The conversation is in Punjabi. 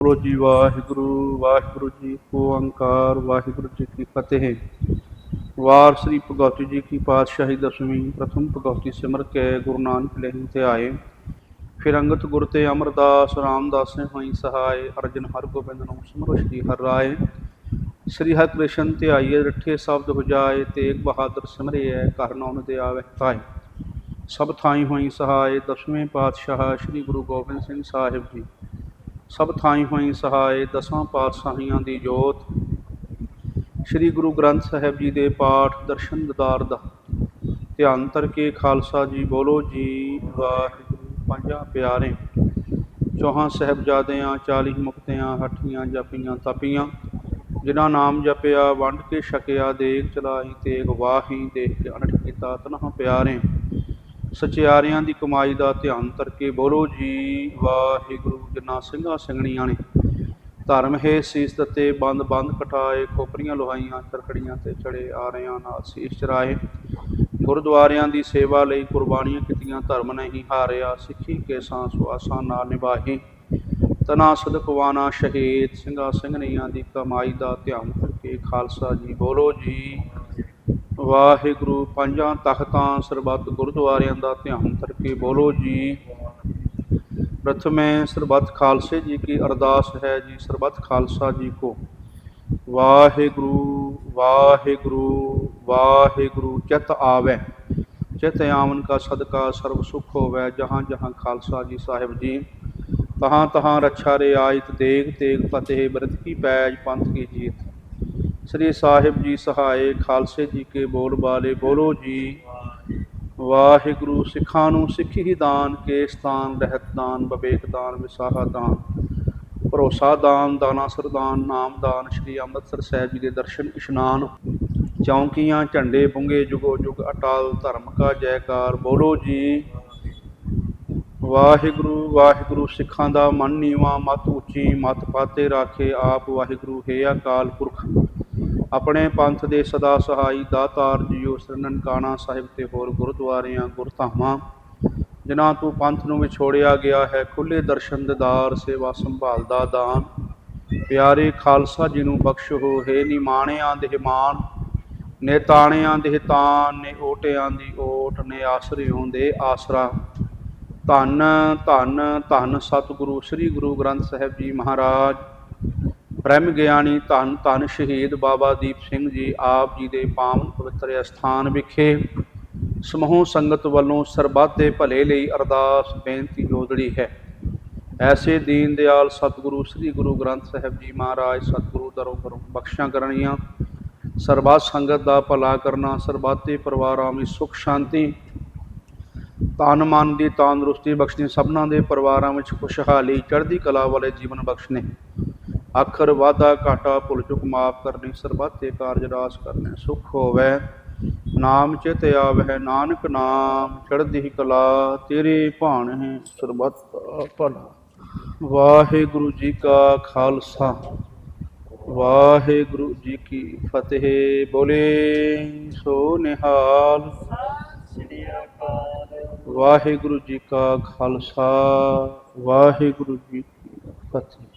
ਬੋਲੋ ਜੀ, ਵਾਹਿਗੁਰੂ ਵਾਹਿਗੁਰੂ ਜੀ ਕੋ ਓੰਕਾਰ ਵਾਹਿਗੁਰੂ ਜੀ ਕੀ ਫਤਿਹ। ਵਾਰ ਸ੍ਰੀ ਭਗਵਤੀ ਜੀ ਕੀ ਪਾਤਸ਼ਾਹੀ ਦਸਵੀਂ, ਪ੍ਰਥਮ ਭਗਵਤੀ ਸਿਮਰ ਕੇ ਗੁਰੂ ਨਾਨਕ ਲੈਣ ਤੇ ਆਏ। ਫਿਰ ਅੰਗਤ ਗੁਰ ਤੇ ਅਮਰਦਾਸ, ਰਾਮਦਾਸੇ ਹੋਈ ਸਹਾਇ, ਅਰਜਨ ਹਰ ਗੋਬਿੰਦ ਨੂੰ ਸਿਮਰੋ ਸ਼੍ਰੀ ਹਰਿ ਰਾਏ। ਸ੍ਰੀ ਹਰਿ ਕ੍ਰਿਸ਼ਨ ਤੇ ਆਈਏ ਰੱਠੇ ਸ਼ਬਦ ਹੋ ਜਾਏ, ਤੇਗ ਬਹਾਦਰ ਸਿਮਰਿਐ ਘਰ ਨੌਨ ਦੇ ਆਵੇ ਤਾਈ ਸਭ ਥਾਈ ਹੋਈ ਸਹਾਇ, ਦਸਵੇਂ ਪਾਤਸ਼ਾਹ ਸ੍ਰੀ ਗੁਰੂ ਗੋਬਿੰਦ ਸਿੰਘ ਸਾਹਿਬ ਜੀ। ਸਭ ਥਾਈ ਹੋਈ ਸਹਾਇ ਦਸਾਂ ਪਾਤਸ਼ਾਹੀਆਂ ਦੀ ਜੋਤ। ਸ੍ਰੀ ਗੁਰੂ ਗ੍ਰੰਥ ਸਾਹਿਬ ਜੀ ਦੇ ਪਾਠ ਦਰਸ਼ਨ ਦਿਦਾਰ ਦਾ ਧਿਆਨ ਧਰ ਕੇ ਖਾਲਸਾ ਜੀ ਬੋਲੋ ਜੀ ਵਾਹਿਗੁਰੂ। ਪੰਜਾਂ ਪਿਆਰੇ, ਚੌਹਾਂ ਸਾਹਿਬਜ਼ਾਦਿਆਂ 40 ਮੁਕਤਿਆਂ, ਹੱਠੀਆਂ ਜਪੀਆਂ ਤਪੀਆਂ, ਜਿਨ੍ਹਾਂ ਨਾਮ ਜਪਿਆ, ਵੰਡ ਕੇ ਛਕਿਆ ਦੇਖ ਚਲਾਈ, ਤੇਗ ਗਵਾਹੀ ਦੇਖ ਕੇ ਅਣਠ ਕੀਤਾ ਤਨਹ ਪਿਆਰੇ। ਸਚਿਆਰਿਆਂ ਦੀ ਕਮਾਈ ਦਾ ਧਿਆਨ ਕਰਕੇ ਬੋਲੋ ਜੀ, ਵਾਹਿਗੁਰੂ ਜਿਨ੍ਹਾਂ ਸਿੰਘਾਂ ਸਿੰਘਣੀਆਂ ਨੇ। ਧਰਮ ਹੈ ਸੀਸ ਦਿੱਤੇ, ਬੰਦ ਬੰਦ ਕਟਾਏ, ਖੋਪਰੀਆਂ ਲੋਹਾਈਆਂ, ਚਰਖੜੀਆਂ ਤੇ ਚੜੇ ਆ ਰਿਆਂ ਨਾਲ ਸੀਸ ਚਰਾਏ। ਗੁਰਦੁਆਰਿਆਂ ਦੀ ਸੇਵਾ ਲਈ ਕੁਰਬਾਨੀਆਂ ਕੀਤੀਆਂ, ਧਰਮ ਨਹੀਂ ਹਾਰਿਆ, ਸਿੱਖੀ ਕੇ ਸਾਂ ਸੁਆਸਾਂ ਨਾਲ ਨਿਭਾਹੀ ਤਨਾ ਸਦਕਵਾਨਾ ਸ਼ਹੀਦ, ਸਿੰਘਾਂ ਸਿੰਘਣੀਆਂ ਦੀ ਕਮਾਈ ਦਾ ਧਿਆਨ ਕਰਕੇ ਖਾਲਸਾ ਜੀ ਬੋਲੋ ਜੀ। ਵਾਹਿਗੁਰੂ ਪੰਜਾਂ ਤਖਤਾਂ ਸਰਬੱਤ ਗੁਰਦੁਆਰਿਆਂ ਦਾ ਧਿਆਨ ਕਰਕੇ ਬੋਲੋ ਜੀ। ਪ੍ਰਥਮੇ ਸਰਬੱਤ ਖਾਲਸੇ ਜੀ ਕੀ ਅਰਦਾਸ ਹੈ ਜੀ ਸਰਬੱਤ ਖਾਲਸਾ ਜੀ ਕੋ। ਵਾਹਿਗੁਰੂ ਵਾਹਿਗੁਰੂ ਵਾਹਿਗੁਰੂ, ਚਿਤ ਆਵੇ। ਚਿਤ ਆਵਨ ਕਾ ਸਦਕਾ ਸਰਬ ਸੁਖ ਹੋਵੇ, ਜਹਾਂ ਜਹਾਂ ਖਾਲਸਾ ਜੀ ਸਾਹਿਬ ਜੀ। ਤਹਾਂ ਤਹਾਂ ਰੱਛਾ ਰਿਆਇਤ ਦੇਗ ਤੇਗ ਫਤਿਹ ਬਰਤ ਕੀ ਪੈਜ ਪੰਥ ਕੀ ਜੀਤ। ਸ੍ਰੀ ਸਾਹਿਬ ਜੀ ਸਹਾਏ, ਖਾਲਸੇ ਜੀ ਕੇ ਬੋਲ ਬਾਲੇ, ਬੋਲੋ ਜੀ। ਵਾਹਿਗੁਰੂ ਸਿੱਖਾਂ ਨੂੰ ਸਿੱਖੀ ਹੀ ਦਾਨ, ਕੇਸ ਦਾਨ ਰਹਿਤ ਦਾਨ, ਬਵੇਕ ਦਾਨ, ਵਿਸਾਹਾ ਦਾਨ, ਭਰੋਸਾ ਦਾਨ, ਦਾਨਾ ਸਰਦਾਨ ਨਾਮ ਦਾਨ, ਸ੍ਰੀ ਅੰਮ੍ਰਿਤਸਰ ਸਾਹਿਬ ਜੀ ਦੇ ਦਰਸ਼ਨ, ਇਸ਼ਨਾਨ, ਚੌਂਕੀਆਂ, ਝੰਡੇ ਪੁੰਗੇ, ਜੁਗੋ ਜੁਗ ਅਟਾਲ, ਧਰਮ ਕਾ ਜੈਕਾਰ, ਬੋਲੋ ਜੀ। ਵਾਹਿਗੁਰੂ ਵਾਹਿਗੁਰੂ ਸਿੱਖਾਂ ਦਾ ਮਨ ਨੀਵਾ, ਮਤ ਉੱਚੀ, ਮਤ ਪਾਤੇ ਰਾਖੇ ਆਪ, ਵਾਹਿਗੁਰੂ ਹੈ ਅਕਾਲ ਪੁਰਖ। ਆਪਣੇ ਪੰਥ ਦੇ ਸਦਾ ਸਹਾਈ ਦਾਤਾਰ ਜੀਓ ਸ੍ਰੀ ਨਨਕਾਣਾ ਸਾਹਿਬ ਤੇ ਹੋਰ ਗੁਰਦੁਆਰਿਆਂ, ਗੁਰਧਾਮਾਂ। ਜਿਨ੍ਹਾਂ ਤੋਂ ਪੰਥ ਨੂੰ ਵਿਛੋੜਿਆ ਗਿਆ ਹੈ ਖੁੱਲੇ ਦਰਸ਼ਨ ਦਿਦਾਰ ਸੇਵਾ ਸੰਭਾਲ ਦਾ ਦਾਨ। ਪਿਆਰੇ ਖਾਲਸਾ ਜੀ ਨੂੰ ਬਖਸ਼ੋ, ਹੈ ਨਿਮਾਣਿਆਂ ਦੇ ਮਾਣ, ਨੇ ਤਾਣਿਆਂ ਦੇ ਤਾਨ ਨੇ ਓਟਿਆਂ ਦੀ ਓਟ, ਨੇ ਆਸਰਿਓਂ ਦੇ ਆਸਰਾ। ਧੰਨ ਧੰਨ ਧੰਨ ਸਤਿਗੁਰੂ, ਸ੍ਰੀ ਗੁਰੂ ਗ੍ਰੰਥ ਸਾਹਿਬ ਜੀ ਮਹਾਰਾਜ। ਬ੍ਰਹਮ ਗਿਆਨੀ ਧੰਨ ਧੰਨ ਸ਼ਹੀਦ ਬਾਬਾ ਦੀਪ ਸਿੰਘ ਜੀ ਆਪ ਜੀ ਦੇ ਪਾਵਨ ਪਵਿੱਤਰ ਅਸਥਾਨ ਵਿਖੇ ਸਮੂਹ ਸੰਗਤ ਵੱਲੋਂ ਸਰਬੱਤ ਦੇ ਭਲੇ ਲਈ ਅਰਦਾਸ ਬੇਨਤੀ ਜੋਦੜੀ ਹੈ। ਐਸੇ ਦੀਨ ਦਿਆਲ ਸਤਿਗੁਰੂ, ਸ੍ਰੀ ਗੁਰੂ ਗ੍ਰੰਥ ਸਾਹਿਬ ਜੀ ਮਹਾਰਾਜ, ਸਤਿਗੁਰੂ ਦਰੋਂ ਕਰੋ ਬਖਸ਼ਾਂ ਕਰਨੀਆਂ। ਸਰਬੱਤ ਸੰਗਤ ਦਾ ਭਲਾ ਕਰਨਾ, ਸਰਬੱਤ ਦੇ ਪਰਿਵਾਰਾਂ ਵਿੱਚ ਸੁਖ, ਸ਼ਾਂਤੀ ਤਨ ਮਨ ਦੀ ਤੰਦਰੁਸਤੀ ਬਖਸ਼ਣੀ, ਸਭਨਾਂ ਦੇ ਪਰਿਵਾਰਾਂ ਵਿੱਚ ਖੁਸ਼ਹਾਲੀ, ਚੜ੍ਹਦੀ ਕਲਾ ਵਾਲੇ ਜੀਵਨ ਬਖਸ਼ਣੇ। ਅੱਖਰ ਵਾਧਾ ਘਾਟਾ ਭੁੱਲ ਚੁੱਕ ਮਾਫ ਕਰਨੀ, ਸਰਬੱਤ ਦੇ ਕਾਰਜ ਰਾਸ ਕਰਨੇ, ਸੁਖ ਹੋਵੇ। ਨਾਮ ਚਿਤ ਆਵਹਿ, ਨਾਨਕ ਨਾਮ ਚੜ੍ਹਦੀ ਕਲਾ, ਤੇਰੇ ਭਾਣੇ ਸਰਬੱਤ ਭਲਾ ਵਾਹਿਗੁਰੂ ਜੀ ਕਾ ਖਾਲਸਾ, ਵਾਹਿਗੁਰੂ ਜੀ ਕੀ ਫਤਿਹ। ਬੋਲੇ ਸੋ ਨਿਹਾਲ। ਵਾਹਿਗੁਰੂ ਜੀ ਕਾ ਖਾਲਸਾ, ਵਾਹਿਗੁਰੂ ਜੀ ਕੀ ਫਤਿਹ।